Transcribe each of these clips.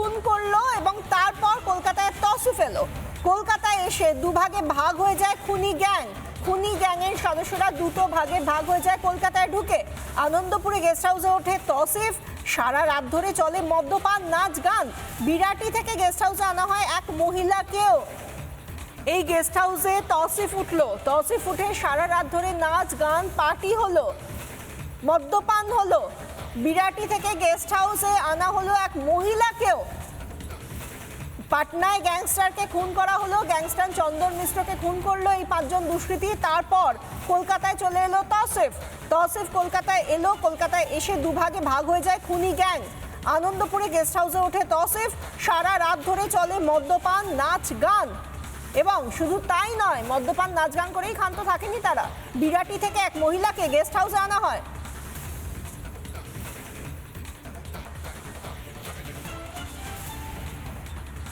খুন করল এবং তারপর কলকাতায় তসু ফেলো। কলকাতায় এসে দুভাগে ভাগ হয়ে যায় খুনি গ্যাং। খুনি গ্যাংয়ের সদস্যরা দুটো ভাগে ভাগ হয়ে যায় কলকাতায় ঢুকে। আনন্দপুরে গেস্ট হাউসে ওঠে তসিফ। সারা রাত ধরে চলে মদ্যপান নাচ গান। বিরাটি থেকে গেস্ট হাউসে আনা হয় এক মহিলাকেও। এই গেস্ট হাউসে তসিফ উঠল। তসিফ উঠে সারা রাত ধরে নাচ গান, পার্টি হলো। মদ্যপান হলো। বিরাটি থেকে গেস্ট হাউসে আনা হলো এক মহিলাকেও। পাটনায় গ্যাংস্টারকে খুন করা হলো। গ্যাংস্টার চন্দন মিশ্রকে খুন করল এই পাঁচজন দুষ্কৃতী। তারপর কলকাতায় চলে এলো তসিফ। তসিফ কলকাতায় এলো। কলকাতায় এসে দুভাগে ভাগ হয়ে যায় খুনি গ্যাং। আনন্দপুরে গেস্ট হাউসে ওঠে তসিফ। সারা রাত ধরে চলে মদ্যপান, নাচ, গান। এবং শুধু তাই নয়, মদ্যপান, নাচ, গান করেই ক্ষান্ত থাকেনি তারা। বিরাটি থেকে এক মহিলাকে গেস্ট হাউসে আনা হয়।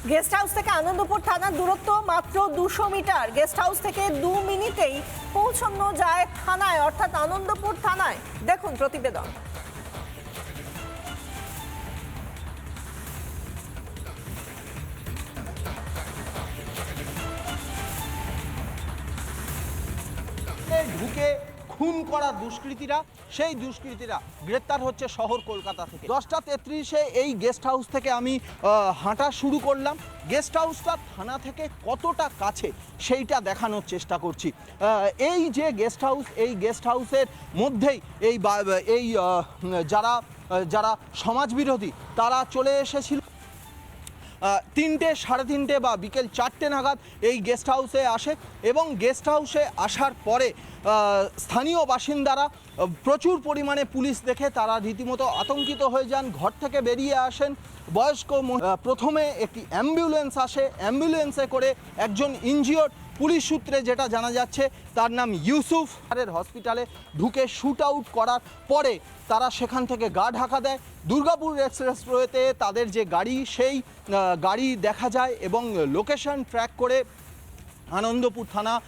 গেস্ট হাউস থেকে আনন্দপুর থানার দূরত্ব মাত্র দুশো মিটার। গেস্ট হাউস থেকে দু মিনিটেই পৌঁছানো যায় থানায়, অর্থাৎ আনন্দপুর থানায়। দেখুন প্রতিবেদন। ঢুকে খুন করা দুষ্কৃতীরা সেই দুষ্কৃতীরা গ্রেপ্তার হচ্ছে শহর কলকাতা থেকে। দশটা তেত্রিশে এই গেস্ট হাউস থেকে আমি হাঁটা শুরু করলাম। গেস্ট হাউসটা থানা থেকে কতটা কাছে সেইটা দেখানোর চেষ্টা করছি। এই যে গেস্ট হাউস, এই গেস্ট হাউসের মধ্যেই এই এই যারা যারা সমাজবিরোধী, তারা চলে এসেছিল। তিনটে, সাড়ে তিনটে বা বিকেল চারটে নাগাদ এই গেস্ট হাউসে আসে এবং গেস্ট হাউসে আসার পরে স্থানীয় বাসিন্দারা প্রচুর পরিমাণে পুলিশ দেখে তারা রীতিমতো আতঙ্কিত হয়ে যান, ঘর থেকে বেরিয়ে আসেন। বয়স্ক প্রথমে একটি অ্যাম্বুলেন্স আসে। অ্যাম্বুলেন্সে করে একজন ইনজিওর পুলিশ সূত্রে যেটা জানা যাচ্ছে, তার নাম ইউসুফ। আরের হসপিটালে ঢুকে শ্যুট আউট করার পরে তারা সেখান থেকে গা ঢাকা দেয়। দুর্গাপুর এক্সপ্রেসওয়েতে তাদের যে গাড়ি, সেই গাড়ি দেখা যায় এবং লোকেশন ট্র্যাক করে আনন্দপুর থানা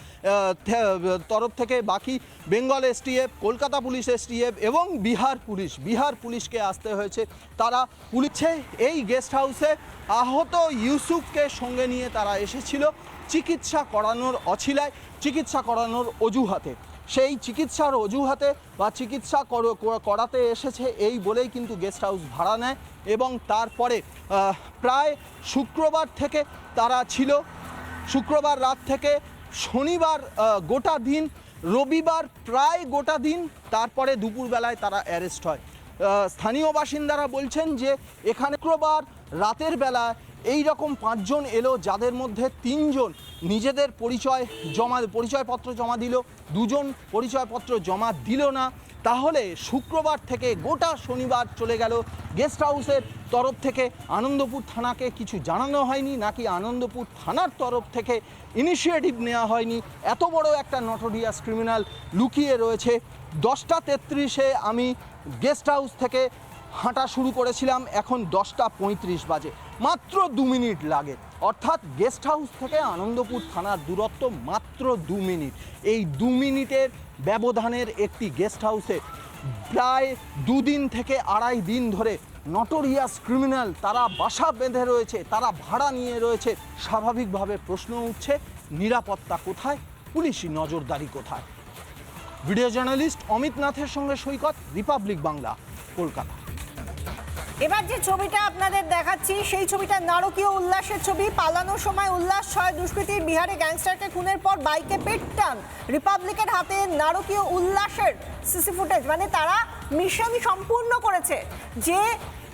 তরফ থেকে বাকি Bengal STF, Kolkata police STF এবং বিহার পুলিশ। বিহার পুলিশকে আসতে হয়েছে। তারা পুলিশে, এই গেস্ট হাউসে আহত ইউসুফকে সঙ্গে নিয়ে তারা এসেছিল। চিকিৎসা করানোর অছিলায়, চিকিৎসা করানোর অজুহাতে। সেই চিকিৎসার অজুহাতে বা চিকিৎসা কর- কর- করাতে এসেছে এই বলেই কিন্তু গেস্ট হাউস ভাড়া নেয় এবং তারপরে প্রায় শুক্রবার থেকে তারা ছিল। শুক্রবার রাত থেকে শনিবার গোটা দিন, রবিবার প্রায় গোটা দিন তারপরে দুপুরবেলায় তারা অ্যারেস্ট হয়। স্থানীয় বাসিন্দারা বলছেন যে এখানে শুক্রবার রাতের বেলা এই রকম পাঁচজন এলো যাদের মধ্যে তিনজন নিজেদের পরিচয় জমা, পরিচয়পত্র জমা দিল, দুজন পরিচয়পত্র জমা দিল না। তাহলে শুক্রবার থেকে গোটা শনিবার চলে গেল। গেস্ট হাউসের তরফ থেকে আনন্দপুর থানাকে কিছু জানানো হয়নি, নাকি আনন্দপুর থানার তরফ থেকে ইনিশিয়েটিভ নেওয়া হয়নি। এত বড় একটা নটোরিয়াস ক্রিমিনাল লুকিয়ে রয়েছে। দশটা তেত্রিশে আমি গেস্ট হাউস থেকে হাঁটা শুরু করেছিলাম এখন দশটা পঁয়ত্রিশ বাজে। মাত্র দু মিনিট লাগে। অর্থাৎ গেস্ট হাউস থেকে আনন্দপুর থানার দূরত্ব মাত্র দু মিনিট। এই দু মিনিটের ব্যবধানের একটি গেস্ট হাউসে প্রায় দুদিন থেকে আড়াই দিন ধরে নটোরিয়াস ক্রিমিনাল তারা বাসা বেঁধে রয়েছে, তারা ভাড়া নিয়ে রয়েছে। স্বাভাবিকভাবে প্রশ্ন উঠছে, নিরাপত্তা কোথায়? পুলিশি নজরদারি কোথায়? ভিডিও জার্নালিস্ট অমিত নাথের সঙ্গে সৈকত, রিপাবলিক বাংলা, কলকাতা। এবার যে ছবিটা আপনাদের দেখাচ্ছি, সেই ছবিটা নারকীয় উল্লাসের ছবি। পালানোর সময় উল্লাস ছয় দুষ্কৃতীর বিহারে গ্যাংস্টারকে খুনের পর বাইকে পেটটান রিপাবলিকের হাতে নারকীয় উল্লাসের সিসি ফুটেজ মানে তারা মিশন সম্পূর্ণ করেছে। যে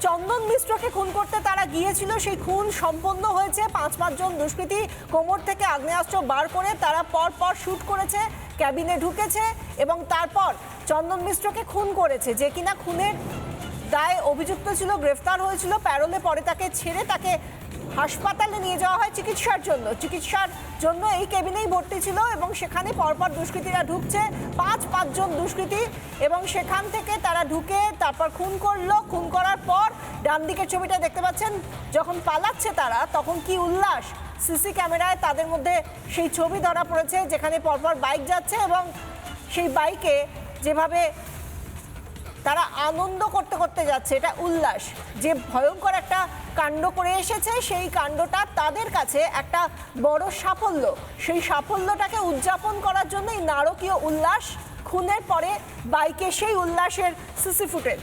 চন্দন মিশ্রকে খুন করতে তারা গিয়েছিল, সেই খুন সম্পন্ন হয়েছে। পাঁচ পাঁচজন দুষ্কৃতী কোমর থেকে আগ্নেয়াস্ত্র বার করে তারা পর পর শ্যুট করেছে, ক্যাবিনে ঢুকেছে এবং তারপর চন্দন মিশ্রকে খুন করেছে। যে কিনা খুনের দায়ে অভিযুক্ত ছিল, গ্রেফতার হয়েছিল, প্যারোলে পরে তাকে ছেড়ে তাকে হাসপাতালে নিয়ে যাওয়া হয় চিকিৎসার জন্য। চিকিৎসার জন্য এই কেবিনেই ভর্তি ছিল এবং সেখানে পরপর দুষ্কৃতীরা ঢুকছে। পাঁচ, পাঁচজন দুষ্কৃতী এবং সেখান থেকে তারা ঢুকে তারপর খুন করল। খুন করার পর ডান দিকের ছবিটা দেখতে পাচ্ছেন, যখন পালাচ্ছে তারা, তখন কি উল্লাস। সিসি ক্যামেরায় তাদের মধ্যে সেই ছবি ধরা পড়েছে, যেখানে পরপর বাইক যাচ্ছে এবং সেই বাইকে যেভাবে আনন্দ করতে করতে যাচ্ছে, এটা উল্লাস। যে ভয়ঙ্কর একটা কাণ্ড করে এসেছে, সেই কাণ্ডটা তাদের কাছে একটা বড় সাফল্য। সেই সাফল্যটাকে উদযাপন করার জন্য এই নারকীয় উল্লাস, খুনের পরে বাইকে সেই উল্লাসের সিসি ফুটেজ।